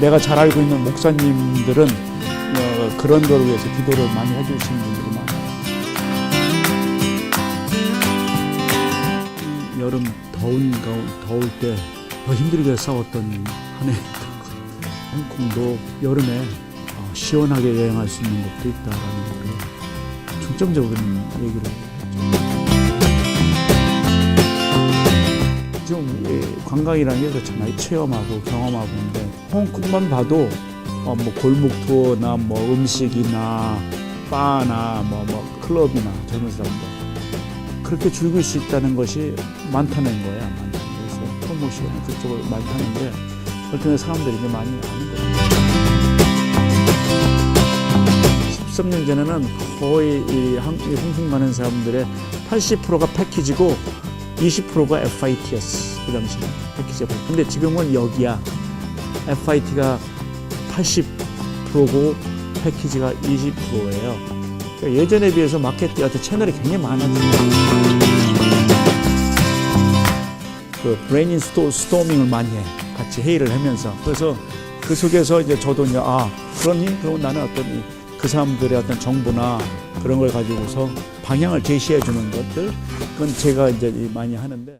내가 잘 알고 있는 목사님들은 어, 그런 거를 위해서 기도를 많이 해주시는 분들이 많아요. 이 여름 더운 가운 더울 때더 힘들게 싸웠던 한 해. 홍콩도 여름에 어, 시원하게 여행할 수 있는 곳도 있다라는 거를 중점적으로 얘기를 했죠. 관광이라는 게 그렇잖아요. 체험하고 경험하고 있는데 홍콩만 봐도 어, 뭐 골목 투어나 뭐 음식이나 바나 뭐, 뭐 클럽이나 젊은 사람들 그렇게 즐길 수 있다는 것이 많다는 거야. 많다는. 그래서 프로모션 그쪽을 많다는데 그렇게 사람들이 이제 많이 아는 거예요. 13년 전에는 거의 이 홍콩 가는 사람들의 80%가 패키지고 20%가 FIT였어. 그 당시에 패키지가. 근데 지금은 여기야. FIT가 80%고 패키지가 20%예요. 그러니까 예전에 비해서 마케팅 어떤 채널이 굉장히 많아졌어요. 그 브레인 스토, 스토밍을 많이 해. 같이 회의를 하면서. 그래서 그 속에서 이제 저도 이제 아, 그러니? 그러면 나는 어떤 이- 그 사람들의 어떤 정보나 그런 걸 가지고서 방향을 제시해 주는 것들, 그건 제가 이제 이 많이 하는데.